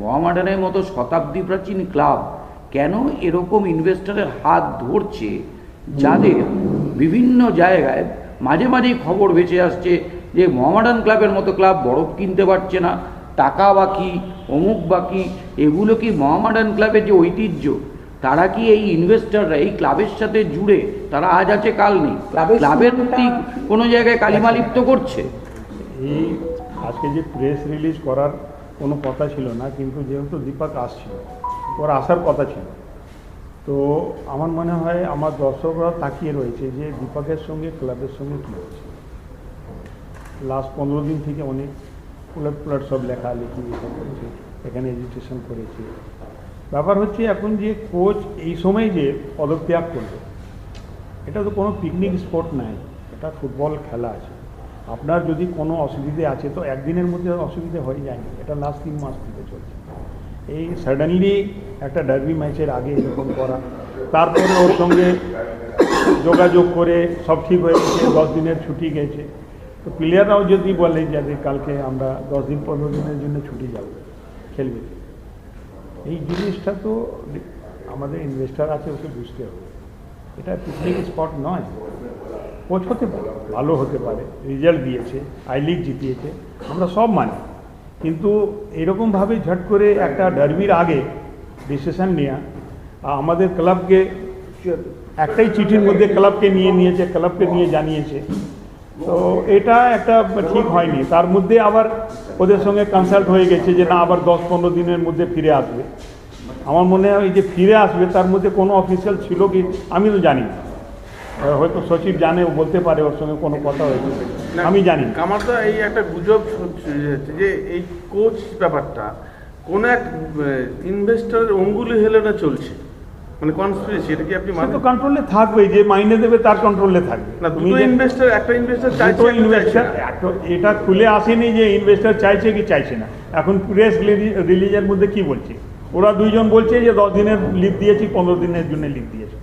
মোহামেডানের মতো শতাব্দী প্রাচীন ক্লাব কেন এরকম ইনভেস্টরের হাত ধরছে যাদের বিভিন্ন জায়গায় মাঝে মাঝেই খবর ভেসে আসছে যে মোহামেডান ক্লাবের মতো ক্লাব বরফ কিনতে পারছে না টাকা বাকি অমুক বাকি এগুলো কি মোহামেডান ক্লাবের যে ঐতিহ্য? তারা কি এই ইনভেস্টররা এই ক্লাবের সাথে জুড়ে তারা আজ আছে কাল নেই? ক্লাবের ক্লাবের প্রতি কোনো জায়গায় কালিমালিপ্ত করছে? এই আজকে যে প্রেস রিলিজ করার কোনো কথা ছিল না, কিন্তু যেহেতু দীপক আসছিল, ওর আসার কথা ছিল। তো আমার মনে হয় আমার দর্শকরা তাকিয়ে রয়েছে যে দীপকের সঙ্গে, ক্লাবের সঙ্গে কী হচ্ছে। লাস্ট পনেরো দিন থেকে অনেক উলট পুলট সব লেখালেখি এসব করেছে, এখানে এডুকেশন করেছে। ব্যাপার হচ্ছে এখন যে কোচ এই সময় যে পদত্যাগ করবে, এটা তো কোনো পিকনিক স্পট নাই, এটা ফুটবল খেলা আছে। আপনার যদি কোনো অসুবিধে আছে, তো একদিনের মধ্যে অসুবিধে হয়ে যায়নি এটা লাস্ট তিন মাস থেকে চলছে। এই সাডেনলি একটা ডার্বি ম্যাচের আগে এরকম করা, তারপরে ওর সঙ্গে যোগাযোগ করে সব ঠিক হয়ে গেছে, দশ দিনের ছুটি গেছে। তো প্লেয়াররাও যদি বলে যে কালকে আমরা দশ দিন, পনেরো দিনের জন্য ছুটি যাব, খেলবে। এই জিনিসটা তো আমাদের ইনভেস্টার আছে, ওকে বুঝতে হবে। এটা পিকনিক স্পট নয়। কোচ হতে পারে, ভালো হতে পারে, রেজাল্ট দিয়েছে, আই লিগ জিতিয়েছে, আমরা সব মানি। কিন্তু এরকমভাবে ঝট করে একটা ডার্বির আগে ডিসিশন নেওয়া আমাদের ক্লাবকে একটাই চিঠির মধ্যে ক্লাবকে নিয়ে নিয়েছে, ক্লাবকে নিয়ে জানিয়েছে। তো এটা একটা ঠিক হয়নি। তার মধ্যে আবার ওদের সঙ্গে কনসাল্ট হয়ে গেছে যে না, আবার দশ পনেরো দিনের মধ্যে ফিরে আসবে। আমার মনে হয় যে ফিরে আসবে, তার মধ্যে কোনো অফিসিয়াল ছিল কি আমি তো জানি না। হয়তো সচিব জানে ও বলতে পারে ওর সঙ্গে কোনো কথা হয়েছে না, আমি জানি। আমার তো এই একটা গুজব শুনছি যে এই কোচ ব্যাপারটা কোন এক ইনভেস্টরের অঙ্গুলি হেলেনা চলছে। মানে কনস্পিরেসি এটা কি আপনি মানে তো কন্ট্রোলে থাকবে যে মাইনে দেবে তার কন্ট্রোলে থাকবে। না তুমি দুটো ইনভেস্টর একটা ইনভেস্টর চাইছে ইনভেস্টার। এটা খুলে আসেনি যে ইনভেস্টার চাইছে কি চাইছে না। এখন প্রেস রিলিজের মধ্যে কি বলছে? ওরা দুইজন বলছে যে দশ দিনের লিভ দিয়েছি পনেরো দিনের জন্য লিভ দিয়েছি।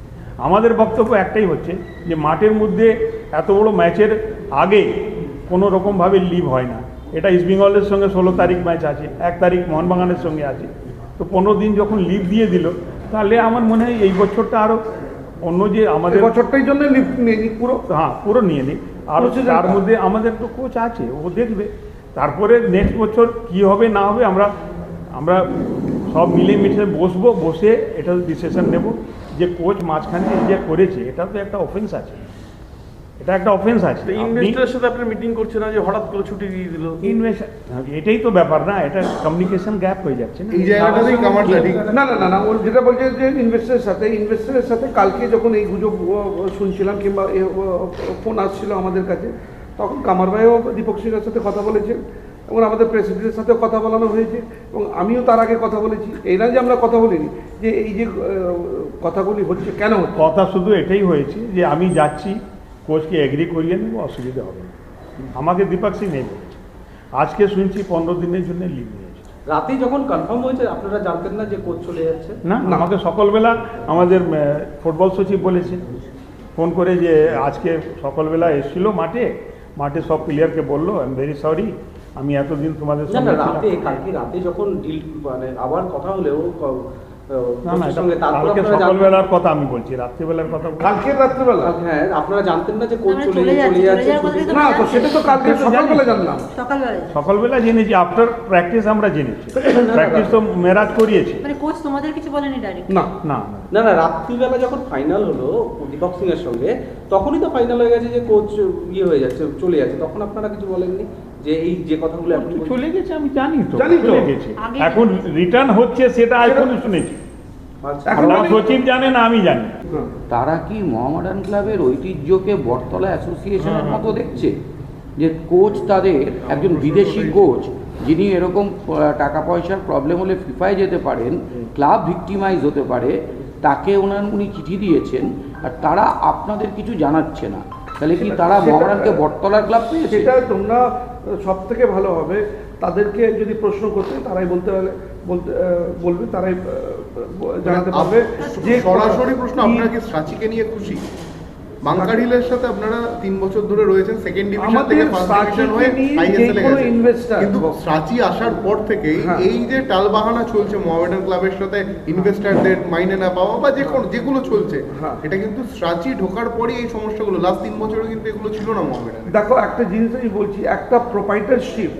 আমাদের বক্তব্য একটাই হচ্ছে যে মাঠের মধ্যে এত বড় ম্যাচের আগে কোনো রকমভাবে লিভ হয় না। এটা ইস্ট বেঙ্গলের সঙ্গে ষোলো তারিখ ম্যাচ আছে এক তারিখ মোহনবাগানের সঙ্গে আছে। তো পনেরো দিন যখন লিভ দিয়ে দিল তাহলে আমার মনে হয় এই বছরটা আরও অন্য যে আমাদের বছরটাই জন্য লিফট নিয়ে নিই পুরো হ্যাঁ পুরো নিয়ে নিই আর তার মধ্যে আমাদের তো কোচ আছে ও দেখবে। তারপরে নেক্সট বছর কি হবে না হবে আমরা আমরা সব মিলে মিশে বসবো বসে এটা ডিসিশন নেব। যে কোচ মাঝখানে যে করেছে এটা তো একটা অফেন্স আছে। এটা একটা অফেন্স আছে। ইনভেস্টরের সাথে আপনি মিটিং করছেন না যে হঠাৎ করে ছুটি দিয়ে দিল? ইনভেস্ট এটাই তো ব্যাপার না এটা কমিউনিকেশন গ্যাপ হয়ে যাচ্ছে না। এই জায়গাটাতেই কামারটা না না না না ও যেটা বলছে যে ইনভেস্টারের সাথে ইনভেস্টারের সাথে কালকে যখন এই গুজব শুনছিলাম কিংবা ফোন আসছিল আমাদের কাছে তখন কামার ভাইও দীপক সিংয়ের সাথে কথা বলেছেন এবং আমাদের প্রেসিডেন্টের সাথেও কথা বলানো হয়েছে এবং আমিও তার আগে কথা বলেছি। এই না যে আমরা কথা বলিনি যে এই যে কথাগুলি হচ্ছে কেন কথা শুধু এটাই হয়েছে যে আমি যাচ্ছি কোচকে এগ্রি করিয়ে নেব অসুবিধা হবে না। আমাকে দীপক সিং নেই বলেছে। আজকে শুনছি পনেরো দিনের জন্য লিভ নিয়েছে। রাতে যখন কনফার্ম হয়েছে আপনারা জানতেন না যে কোচ চলে যাচ্ছে? না আমাকে সকালবেলা আমাদের ফুটবল সচিব বলেছে। ফোন করে যে আজকে সকালবেলা এসেছিল মাঠে মাঠে সব প্লেয়ারকে বলল আই এম ভেরি সরি আমি এতদিন তোমাদের না সঙ্গে না রাতে কালকে রাতে যখন ডিল মানে আবার কথা হলেও সকালবেলার কথা আমি বলছি রাত্রিবেলার কথা কালকে রাত্রেবেলা? হ্যাঁ আপনারা জানতেন না যে চলে যাচ্ছি, না তো সেটা তো কালকে সকালবেলা জানলাম। সকালবেলা। জেনেছি আফটার প্র্যাকটিস আমরা জেনেছি। প্র্যাকটিস তো মেরাজ করিয়েছি। মানে কোচ তোমাদের কিছু বলেনি ডাইরেক্ট না। না। না না না রাত্রিবেলা যখন ফাইনাল হলো দীপক সিং এর সঙ্গে তখনই তো ফাইনাল হয়ে গেছে যে কোচ ইয়ে হয়ে যাচ্ছে চলে যাচ্ছে তখন আপনারা কিছু বলেননি? যে এই যে কথাগুলো চলে গেছে আমি জানি তো। জানি চলে গেছে। এখন রিটার্ন হচ্ছে সেটা এখন শুনেছি। আচ্ছা। এখন আমার আমি- সচিব জানে না আমি জানি। হ্যাঁ। তারা কি মোহামেডান ক্লাবের ঐতিহ্যকে বটতলা অ্যাসোসিয়েশনের মতো দেখছে? যে কোচ তাদের একজন বিদেশি কোচ যিনি এরকম টাকা পয়সার প্রবলেম হলে ফিফায় যেতে পারেন ক্লাব ভিক্টিমাইজ হতে পারে তাকে ওনার উনি চিঠি দিয়েছেন আর তারা আপনাদের কিছু জানাচ্ছে না। তাহলে কি তারা মহারানকে বটতলার ক্লাব পেয়েছে? সেটা তোমরা সব থেকে ভালো হবে। তাদেরকে যদি প্রশ্ন করতে তারাই বলতে পারে বলতে বলবে তারাই জানাতে পারবে যে যে সরাসরি প্রশ্ন আপনার কি সাচিকে নিয়ে খুশি? বাংকার হিলের সাথে আপনারা তিন বছর ধরে রয়েছেন সেকেন্ড ডিভিশন থেকে ফার্স্ট ডিভিশন হয়ে আইএসএল এ গেছেন। কিন্তু সাচি আসার পর থেকেই হ্যাঁ। এই যে টালবাহানা চলছে মোহামেডান ক্লাবের সাথে ইনভেস্টারদের মাইনে না পাওয়া বা যে কোনো যেগুলো চলছে হ্যাঁ। এটা কিন্তু সাচি ঢোকার পরই এই সমস্যাগুলো। লাস্ট তিন বছরে কিন্তু এগুলো ছিল না মোহামেডান দেখো একটা জিনিস আমি বলছি একটা প্রোপাইটারশিপ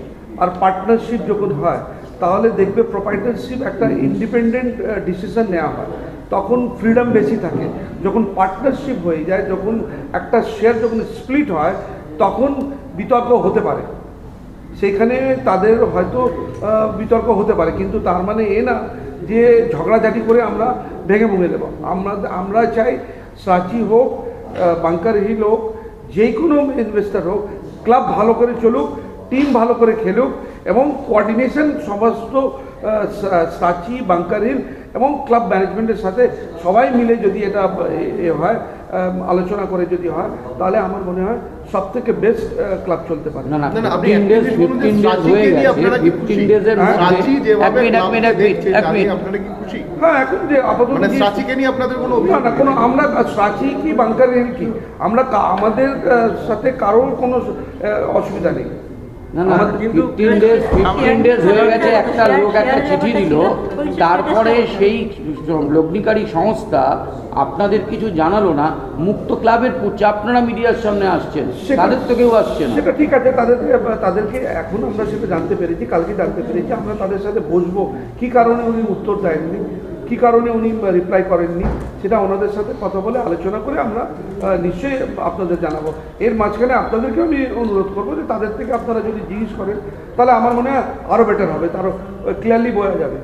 আর পার্টনারশিপ যখন হয় তাহলে দেখবে প্রোপাইটারশিপ একটা ইন্ডিপেন্ডেন্ট ডিসিশন নেওয়া হয়। তখন ফ্রিডম বেশি থাকে। যখন পার্টনারশিপ হয়ে যায়, যখন একটা শেয়ার যখন স্প্লিট হয়, তখন বিতর্ক হতে পারে। সেখানে তাদের হয়তো বিতর্ক হতে পারে। কিন্তু তার মানে এ না যে ঝগড়াঝাটি করে আমরা ভেঙে ভুঙে দেবো। আমরা আমরা চাই সাচি হোক বাংকার হিল হোক যে কোনো ইনভেস্টার হোক ক্লাব ভালো করে চলুক টিম ভালো করে খেলুক এবং কোঅর্ডিনেশন সমস্ত সাচি বাংকার হিল এবং ক্লাব ম্যানেজমেন্টের সাথে সবাই মিলে যদি এটা এ- হয় আলোচনা করে যদি হয় তাহলে আমার মনে হয় সব থেকে বেস্ট ক্লাব চলতে পারে। না আপনি ডেজ ডেজ হয়ে গেছে আপনারা কি ফিফটিন খুশি? ডেজের মধ্যে সাচি এক যেভাবে এক মিনিট এক মিনিট এক মিনিট। আপনারা কি খুশি? এখন যে আপাতত মানে সাচিকে নিয়ে আপনাদের কোনো না অভিযোগ না কোনো আমরা সাচি কি কি? আমরা আমাদের সাথে কারোর কোনো অসুবিধা নেই। না না ফিফটিন ডেজ ফিফটিন ডেজ হয়ে গেছে একটা লোক একটা চিঠি দিল। তারপরে সেই লগ্নিকারী সংস্থা আপনাদের কিছু জানালো না মুক্ত ক্লাবের পুচ্ছে আপনারা মিডিয়ার সামনে আসছেন তাদের তো কেউ আসছেন সেটা ঠিক আছে তাদেরকে তাদেরকে এখন আমরা সেটা জানতে পেরেছি কালকে জানতে পেরেছি আমরা তাদের সাথে বসবো। কি কারণে উনি উত্তর দেননি? কি কারণে উনি রিপ্লাই করেননি, সেটা ওনাদের সাথে কথা বলে আলোচনা করে আমরা নিশ্চয়ই আপনাদের জানাব। এর মাঝখানে আপনাদেরকেও আমি অনুরোধ করব যে তাদের থেকে আপনারা যদি জিজ্ঞেস করেন, তাহলে আমার মনে হয় আরও বেটার হবে, তারও ক্লিয়ারলি বোঝা যাবে।